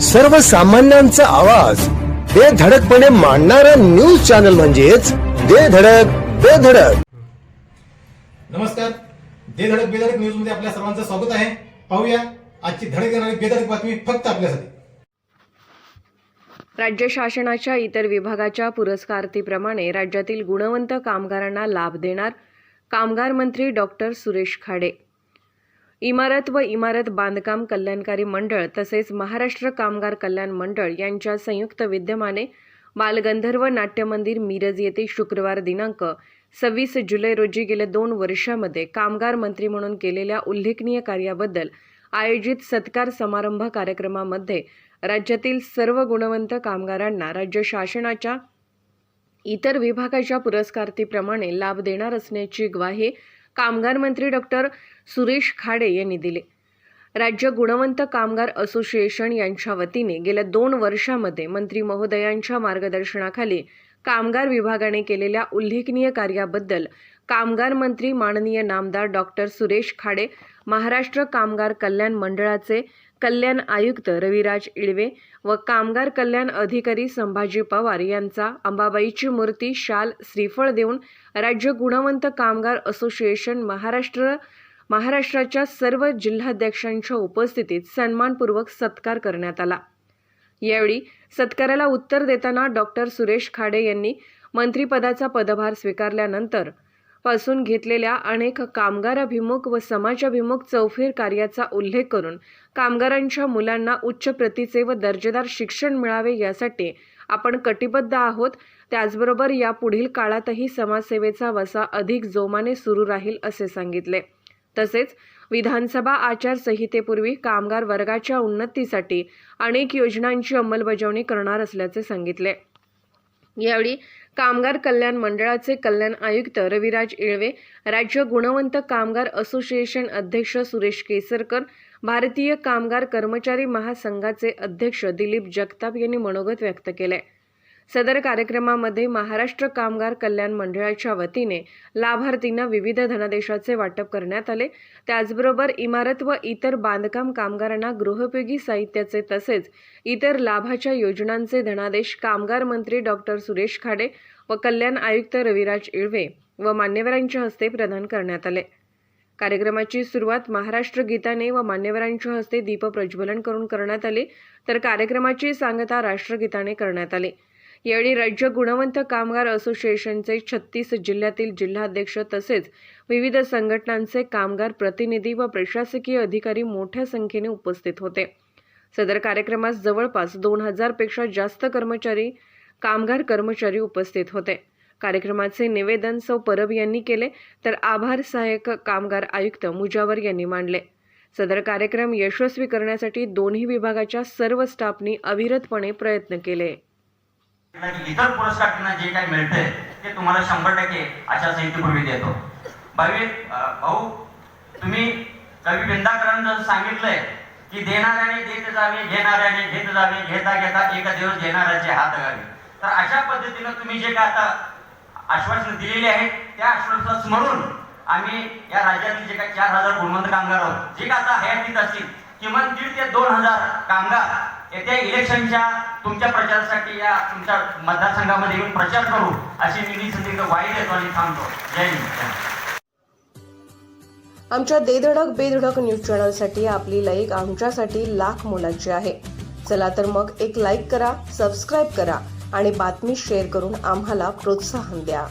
सर्वसामान्यांचा आवाज. बेधडकपणे मांडणारा न्यूज चॅनल म्हणजेच बेधडक बेधडक नमस्कार. दे धडक बेधडक न्यूजमध्ये आपल्या सर्वांचं स्वागत आहे. पाहूया आजची धडक येणारी बेधडक बातमी फक्त आपल्यासाठी. राज्य शासनाच्या इतर विभागाच्या पुरस्कारार्थीप्रमाणे राज्यातील गुणवंत कामगारांना लाभ देणार कामगार मंत्री डॉक्टर सुरेश खाडे. इमारत व इमारत बांधकाम कल्याणकारी मंडळ तसेच महाराष्ट्र कामगार कल्याण मंडळ यांच्या संयुक्त विद्यमाने बालगंधर्व नाट्यमंदिर मिरज येथे शुक्रवार दिनांक सव्वीस जुलै रोजी गेल्या दोन वर्षामध्ये कामगार मंत्री म्हणून केलेल्या उल्लेखनीय कार्याबद्दल आयोजित सत्कार समारंभ कार्यक्रमामध्ये राज्यातील सर्व गुणवंत कामगारांना राज्य शासनाच्या इतर विभागाच्या पुरस्कारतीप्रमाणे लाभ देणार असण्याची ग्वाही कामगार मंत्री डॉक्टर सुरेश खाडे यांनी दिले. राज्य गुणवंत कामगार असोसिएशन यांच्या वतीने गेल्या दोन वर्षामध्ये मंत्री महोदयांच्या मार्गदर्शनाखाली कामगार विभागाने केलेल्या उल्लेखनीय कार्याबद्दल कामगार मंत्री माननीय नामदार डॉक्टर सुरेश खाडे महाराष्ट्र कामगार कल्याण मंडळाचे कल्याण आयुक्त रविराज इळवे व कामगार कल्याण अधिकारी संभाजी पवार यांचा अंबाबाईची मूर्ती शाल श्रीफळ देऊन राज्य गुणवंत कामगार असोसिएशन महाराष्ट्र महाराष्ट्राच्या सर्व जिल्हाध्यक्षांच्या उपस्थितीत सन्मानपूर्वक सत्कार करण्यात आला. यावेळी सत्काराला उत्तर देताना डॉक्टर सुरेश खाडे यांनी मंत्रिपदाचा पदभार स्वीकारल्यानंतर पासून घेतलेल्या अनेक कामगाराभिमुख व समाजाभिमुख चौफेर कार्याचा उल्लेख करून कामगारांच्या मुलांना उच्च प्रतीचे व दर्जेदार शिक्षण मिळावे यासाठी आपण कटिबद्ध आहोत. त्याचबरोबर या पुढील काळातही समाजसेवेचा वसा अधिक जोमाने सुरू राहील असे सांगितले. तसेच विधानसभा आचारसंहितेपूर्वी कामगार वर्गाच्या उन्नतीसाठी अनेक योजनांची अंमलबजावणी करणार असल्याचे सांगितले. यावेळी कामगार कल्याण मंडळाचे कल्याण आयुक्त रविराज इळवे राज्य गुणवंत कामगार असोसिएशन अध्यक्ष सुरेश केसरकर भारतीय कामगार कर्मचारी महासंघाचे अध्यक्ष दिलीप जगताप यांनी मनोगत व्यक्त केले सदर कार्यक्रमामध्ये महाराष्ट्र कामगार कल्याण मंडळाच्या वतीने लाभार्थींना विविध धनादेशाचे वाटप करण्यात आले. त्याचबरोबर इमारत व इतर बांधकाम कामगारांना गृहोपयोगी साहित्याचे तसेच इतर लाभाच्या योजनांचे धनादेश कामगार मंत्री डॉक्टर सुरेश खाडे व कल्याण आयुक्त रविराज इळवे व मान्यवरांच्या हस्ते प्रदान करण्यात आले. कार्यक्रमाची सुरुवात महाराष्ट्र गीताने व मान्यवरांच्या हस्ते दीप प्रज्वलन करून करण्यात आले. तर कार्यक्रमाची सांगता राष्ट्रगीताने करण्यात आली. यावेळी राज्य गुणवंत कामगार असोसिएशनचे छत्तीस जिल्ह्यातील जिल्हाध्यक्ष तसेच विविध संघटनांचे कामगार प्रतिनिधी व प्रशासकीय अधिकारी मोठ्या संख्येने उपस्थित होते. सदर कार्यक्रमास जवळपास दोन हजारपेक्षा जास्त कर्मचारी कामगार कर्मचारी उपस्थित होते. कार्यक्रमाचे निवेदन सौ परब यांनी केले तर आभार सहाय्यक कामगार आयुक्त मुजावर यांनी मांडले. सदर कार्यक्रम यशस्वी करण्यासाठी दोन्ही विभागाच्या सर्व स्टाफनी अविरतपणे प्रयत्न केले. इतर पुरस्कारांना जे काही मिळतंय ते तुम्हाला शंभर टक्के अशा आचारसंहितेपूर्वी देतो. भावी भाऊ तुम्ही कवी बिंदाकरांचं सांगितलंय की देणाऱ्याने देत जावे घेणाऱ्याने घेत जावे घेता घेता एका दिवस घेणाऱ्याचे हात घावे तर अशा पद्धतीनं तुम्ही जे काय आता आश्वासन दिलेली आहेत त्या आश्वासना स्मरून आम्ही या राज्यातील जे काही चार हजार गुणवंत कामगार आहोत जे काय आता हयातीत असतील किमान दीड ते दोन हजार कामगार येत्या इलेक्शनच्या तुमच्या प्रचारासाठी या तुमच्या मतदारसंघामध्ये येऊन प्रचार करू अशी मी संधी वाईट येतो आणि थांबतो. जय हिंद. आमच्या देधडक बेधडक न्यूज चॅनलसाठी आपली लाईक आमच्यासाठी लाख मोलाची आहे. चला तर मग एक लाईक करा सबस्क्राईब करा आणि बातमी शेअर करून आम्हाला प्रोत्साहन द्या.